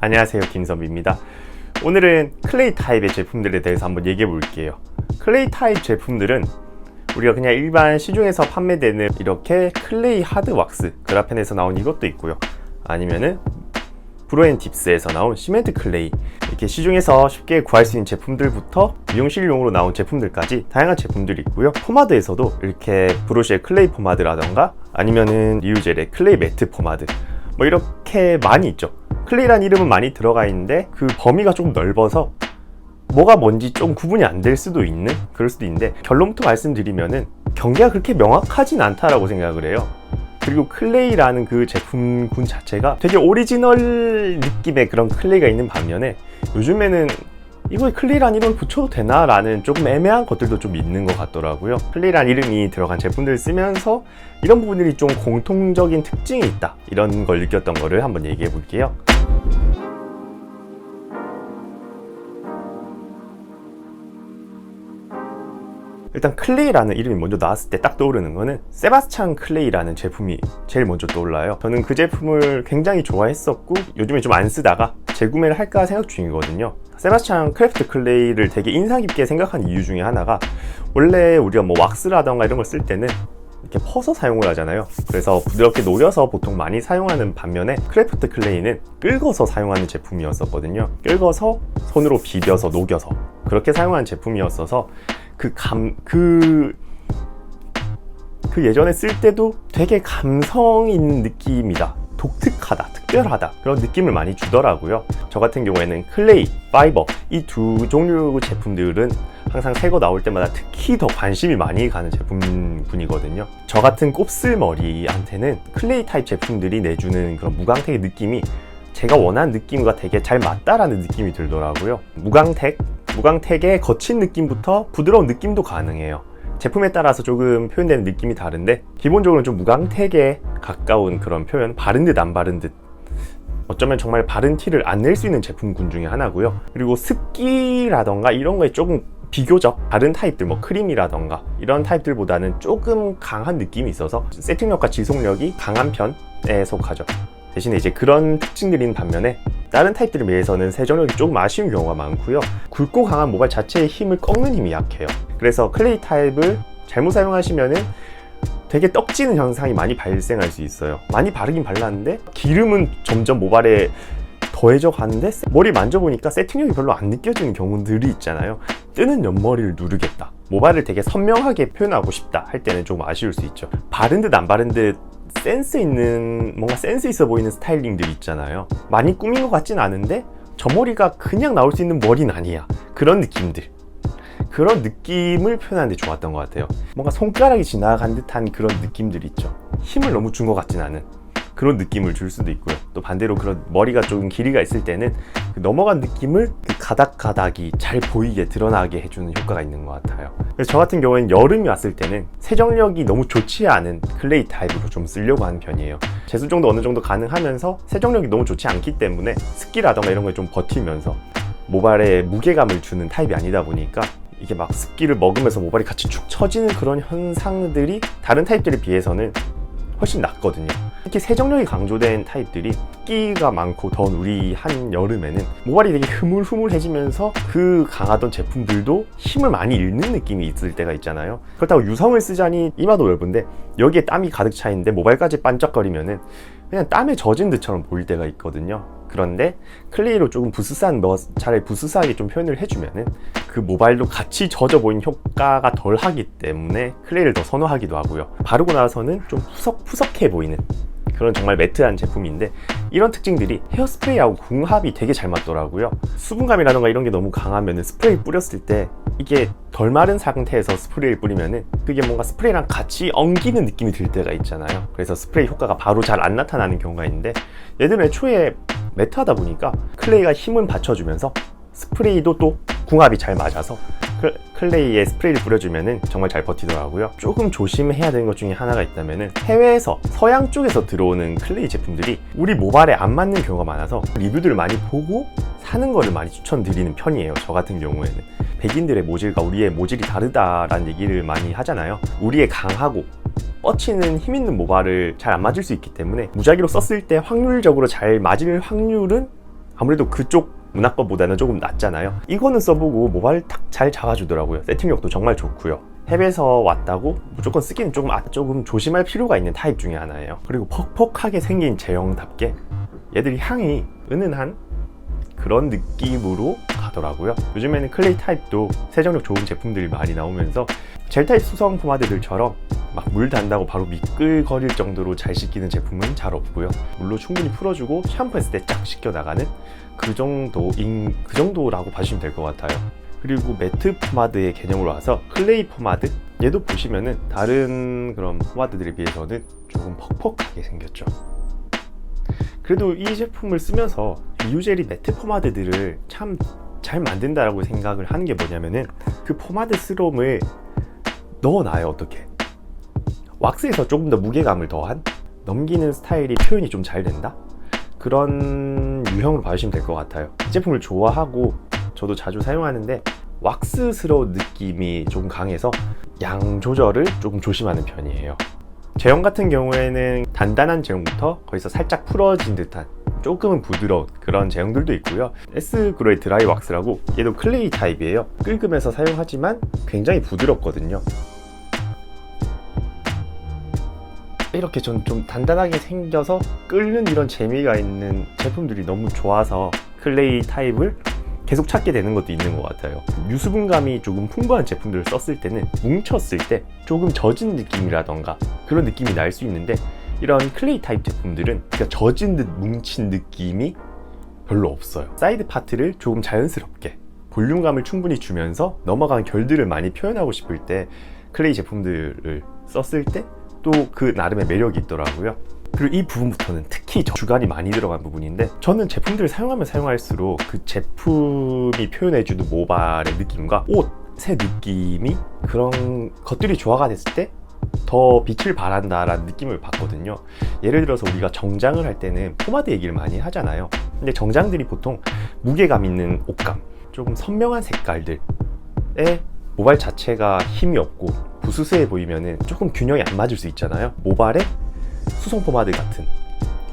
안녕하세요 김선비입니다. 오늘은 클레이 타입의 제품들에 대해서 한번 얘기해 볼게요. 클레이 타입 제품들은 우리가 그냥 일반 시중에서 판매되는 이렇게 클레이 하드 왁스 그라펜에서 나온 이것도 있고요. 아니면은 브로앤팁스에서 나온 시멘트 클레이 이렇게 시중에서 쉽게 구할 수 있는 제품들부터 미용실용으로 나온 제품들까지 다양한 제품들이 있고요. 포마드에서도 이렇게 브로시의 클레이 포마드라던가 아니면은 리유젤의 클레이 매트 포마드 뭐 이렇게 많이 있죠 클레이란 이름은 많이 들어가 있는데 그 범위가 좀 넓어서 뭐가 뭔지 좀 구분이 안 될 수도 있는 그럴 수도 있는데 결론부터 말씀드리면은 경계가 그렇게 명확하진 않다라고 생각을 해요. 그리고 클레이라는 그 제품군 자체가 되게 오리지널 느낌의 그런 클레이가 있는 반면에 요즘에는 이거에 클레이란 이름을 붙여도 되나 라는 조금 애매한 것들도 좀 있는 것 같더라고요. 클레이란 이름이 들어간 제품들을 쓰면서 이런 부분들이 좀 공통적인 특징이 있다. 이런 걸 느꼈던 거를 한번 얘기해 볼게요. 일단 클레이라는 이름이 먼저 나왔을 때 딱 떠오르는 거는 세바스찬 클레이라는 제품이 제일 먼저 떠올라요. 저는 그 제품을 굉장히 좋아했었고 요즘에 좀 안 쓰다가 재구매를 할까 생각 중이거든요. 세바스찬 크래프트 클레이를 되게 인상 깊게 생각한 이유 중에 하나가 원래 우리가 뭐 왁스라던가 이런 걸 쓸 때는 이렇게 퍼서 사용을 하잖아요. 그래서 부드럽게 녹여서 보통 많이 사용하는 반면에 크래프트 클레이는 끓어서 사용하는 제품이었었거든요. 끓어서 손으로 비벼서 녹여서 그렇게 사용하는 제품이었어서 그 감, 그, 그 예전에 쓸 때도 되게 감성 있는 느낌이다. 독특하다, 특별하다. 그런 느낌을 많이 주더라고요. 저 같은 경우에는 클레이, 파이버, 이 두 종류 제품들은 항상 새 거 나올 때마다 특히 더 관심이 많이 가는 제품군이거든요. 저 같은 곱슬머리한테는 클레이 타입 제품들이 내주는 그런 무광택의 느낌이 제가 원하는 느낌과 되게 잘 맞다라는 느낌이 들더라고요. 무광택, 무광택의 거친 느낌부터 부드러운 느낌도 가능해요. 제품에 따라서 조금 표현되는 느낌이 다른데 기본적으로 좀 무광택에 가까운 그런 표현, 바른 듯 안 바른 듯 어쩌면 정말 바른 티를 안 낼 수 있는 제품군 중에 하나고요. 그리고 습기라던가 이런 거에 조금 비교적 다른 타입들 뭐 크림이라던가 이런 타입들보다는 조금 강한 느낌이 있어서 세팅력과 지속력이 강한 편에 속하죠. 대신에 이제 그런 특징들이 있는 반면에 다른 타입들에 비해서는 세정력이 조금 아쉬운 경우가 많고요. 굵고 강한 모발 자체의 힘을 꺾는 힘이 약해요. 그래서 클레이 타입을 잘못 사용하시면은 되게 떡지는 현상이 많이 발생할 수 있어요. 많이 바르긴 발랐는데 기름은 점점 모발에 더해져 가는데 머리 만져보니까 세팅력이 별로 안 느껴지는 경우들이 있잖아요. 뜨는 옆머리를 누르겠다. 모발을 되게 선명하게 표현하고 싶다 할 때는 조금 아쉬울 수 있죠. 바른 듯 안 바른 듯 센스 있는 뭔가 센스 있어 보이는 스타일링들 있잖아요. 많이 꾸민 것 같진 않은데 저 머리가 그냥 나올 수 있는 머리는 아니야. 그런 느낌들. 그런 느낌을 표현하는 데 좋았던 것 같아요. 뭔가 손가락이 지나간 듯한 그런 느낌들 있죠. 힘을 너무 준 것 같진 않은 그런 느낌을 줄 수도 있고요. 또 반대로 그런 머리가 조금 길이가 있을 때는 그 넘어간 느낌을 그 가닥가닥이 잘 보이게 드러나게 해주는 효과가 있는 것 같아요. 그래서 저 같은 경우에는 여름이 왔을 때는 세정력이 너무 좋지 않은 클레이 타입으로 좀 쓰려고 하는 편이에요. 제수정도 어느 정도 가능하면서 세정력이 너무 좋지 않기 때문에 습기라던가 이런 거에 좀 버티면서 모발에 무게감을 주는 타입이 아니다 보니까 이게 막 습기를 먹으면서 모발이 같이 축 처지는 그런 현상들이 다른 타입들에 비해서는 훨씬 낫거든요. 특히 세정력이 강조된 타입들이 끼가 많고 더운 우리 한 여름에는 모발이 되게 흐물흐물해지면서 그 강하던 제품들도 힘을 많이 잃는 느낌이 있을 때가 있잖아요. 그렇다고 유성을 쓰자니 이마도 넓은데 여기에 땀이 가득 차 있는데 모발까지 반짝거리면은 그냥 땀에 젖은 듯처럼 보일 때가 있거든요. 그런데 클레이로 조금 부스스한 뭐 차라리 부스스하게 좀 표현을 해주면은 그 모발도 같이 젖어 보이는 효과가 덜 하기 때문에 클레이를 더 선호하기도 하고요. 바르고 나서는 좀 푸석푸석해 보이는 그런 정말 매트한 제품인데 이런 특징들이 헤어스프레이하고 궁합이 되게 잘 맞더라고요. 수분감이라던가 이런 게 너무 강하면 스프레이 뿌렸을 때 이게 덜 마른 상태에서 스프레이를 뿌리면은 그게 뭔가 스프레이랑 같이 엉기는 느낌이 들 때가 있잖아요. 그래서 스프레이 효과가 바로 잘 안 나타나는 경우가 있는데 얘들은 애초에 매트하다 보니까 클레이가 힘은 받쳐주면서 스프레이도 또 궁합이 잘 맞아서 클레이에 스프레이를 뿌려주면은 정말 잘 버티더라고요. 조금 조심해야 되는 것 중에 하나가 있다면은 해외에서 서양 쪽에서 들어오는 클레이 제품들이 우리 모발에 안 맞는 경우가 많아서 리뷰들을 많이 보고 사는 거를 많이 추천드리는 편이에요. 저 같은 경우에는 백인들의 모질과 우리의 모질이 다르다라는 얘기를 많이 하잖아요. 우리의 강하고 뻗치는 힘 있는 모발을 잘 안 맞을 수 있기 때문에 무작위로 썼을 때 확률적으로 잘 맞을 확률은 아무래도 그쪽 문화권보다는 조금 낫잖아요. 이거는 써보고 모발 탁 잘 잡아주더라고요. 세팅력도 정말 좋고요. 햅에서 왔다고 무조건 쓰기는 조금 아, 조금 조심할 필요가 있는 타입 중에 하나예요. 그리고 퍽퍽하게 생긴 제형답게 얘들이 향이 은은한 그런 느낌으로 가더라고요. 요즘에는 클레이 타입도 세정력 좋은 제품들이 많이 나오면서 젤 타입 수성 포마드들처럼 막 물 단다고 바로 미끌거릴 정도로 잘 씻기는 제품은 잘 없고요. 물로 충분히 풀어주고 샴푸했을 때 쫙 씻겨 나가는 그 정도인 그 정도라고 봐주시면 될 것 같아요. 그리고 매트 포마드의 개념으로 와서 클레이 포마드 얘도 보시면은 다른 그런 포마드들에 비해서는 조금 퍽퍽하게 생겼죠. 그래도 이 제품을 쓰면서 리우젤이 매트 포마드들을 참 잘 만든다라고 생각을 하는 게 뭐냐면은 그 포마드 스롬을 넣어놔요 어떻게? 왁스에서 조금 더 무게감을 더한? 넘기는 스타일이 표현이 좀 잘 된다? 그런 유형으로 봐주시면 될 것 같아요. 이 제품을 좋아하고 저도 자주 사용하는데 왁스스러운 느낌이 조금 강해서 양 조절을 조금 조심하는 편이에요. 제형 같은 경우에는 단단한 제형부터 거기서 살짝 풀어진 듯한 조금은 부드러운 그런 제형들도 있고요. S 그로의 드라이 왁스라고 얘도 클레이 타입이에요. 긁으면서 사용하지만 굉장히 부드럽거든요. 이렇게 전 좀 단단하게 생겨서 끓는 이런 재미가 있는 제품들이 너무 좋아서 클레이 타입을 계속 찾게 되는 것도 있는 것 같아요. 유수분감이 조금 풍부한 제품들을 썼을 때는 뭉쳤을 때 조금 젖은 느낌이라던가 그런 느낌이 날 수 있는데 이런 클레이 타입 제품들은 그러니까 젖은 듯 뭉친 느낌이 별로 없어요. 사이드 파트를 조금 자연스럽게 볼륨감을 충분히 주면서 넘어간 결들을 많이 표현하고 싶을 때 클레이 제품들을 썼을 때 또 그 나름의 매력이 있더라고요. 그리고 이 부분부터는 특히 저 주간이 많이 들어간 부분인데 저는 제품들을 사용하면 사용할수록 그 제품이 표현해주는 모발의 느낌과 옷의 느낌이 그런 것들이 조화가 됐을 때 더 빛을 발한다라는 느낌을 받거든요. 예를 들어서 우리가 정장을 할 때는 포마드 얘기를 많이 하잖아요. 근데 정장들이 보통 무게감 있는 옷감, 조금 선명한 색깔들에 모발 자체가 힘이 없고 부스스해 보이면은 조금 균형이 안 맞을 수 있잖아요. 모발에 수성 포마드 같은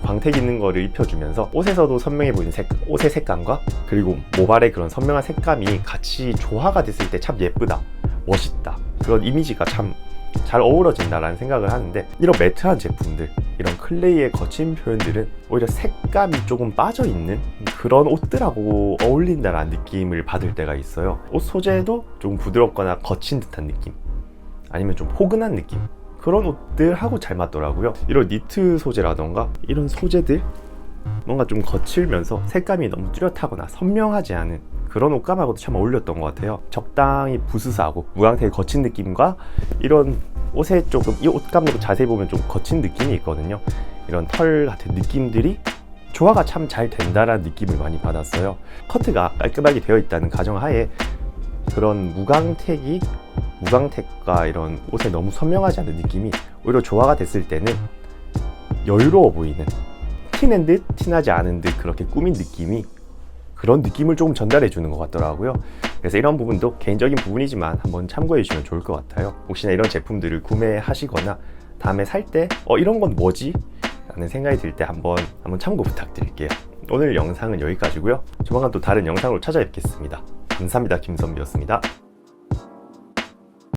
광택 있는 거를 입혀주면서 옷에서도 선명해 보이는 색, 옷의 색감과 그리고 모발의 그런 선명한 색감이 같이 조화가 됐을 때 참 예쁘다, 멋있다 그런 이미지가 참 잘 어우러진다라는 생각을 하는데 이런 매트한 제품들 이런 클레이의 거친 표현들은 오히려 색감이 조금 빠져 있는 그런 옷들하고 어울린다라는 느낌을 받을 때가 있어요. 옷 소재도 조금 부드럽거나 거친 듯한 느낌 아니면 좀 포근한 느낌 그런 옷들하고 잘 맞더라고요. 이런 니트 소재라던가 이런 소재들 뭔가 좀 거칠면서 색감이 너무 뚜렷하거나 선명하지 않은 그런 옷감하고도 참 어울렸던 것 같아요. 적당히 부스스하고 무광택 거친 느낌과 이런 옷에 조금 이 옷감도 자세히 보면 좀 거친 느낌이 있거든요. 이런 털 같은 느낌들이 조화가 참 잘 된다라는 느낌을 많이 받았어요. 커트가 깔끔하게 되어 있다는 가정하에 그런 무광택이 무광택과 이런 옷에 너무 선명하지 않은 느낌이 오히려 조화가 됐을 때는 여유로워 보이는 티낸 듯 티나지 않은 듯 그렇게 꾸민 느낌이 그런 느낌을 조금 전달해 주는 것 같더라고요. 그래서 이런 부분도 개인적인 부분이지만 한번 참고해 주시면 좋을 것 같아요. 혹시나 이런 제품들을 구매하시거나 다음에 살 때 어 이런 건 뭐지? 라는 생각이 들 때 한번 한번 참고 부탁드릴게요. 오늘 영상은 여기까지고요. 조만간 또 다른 영상으로 찾아뵙겠습니다. 감사합니다. 김선비였습니다.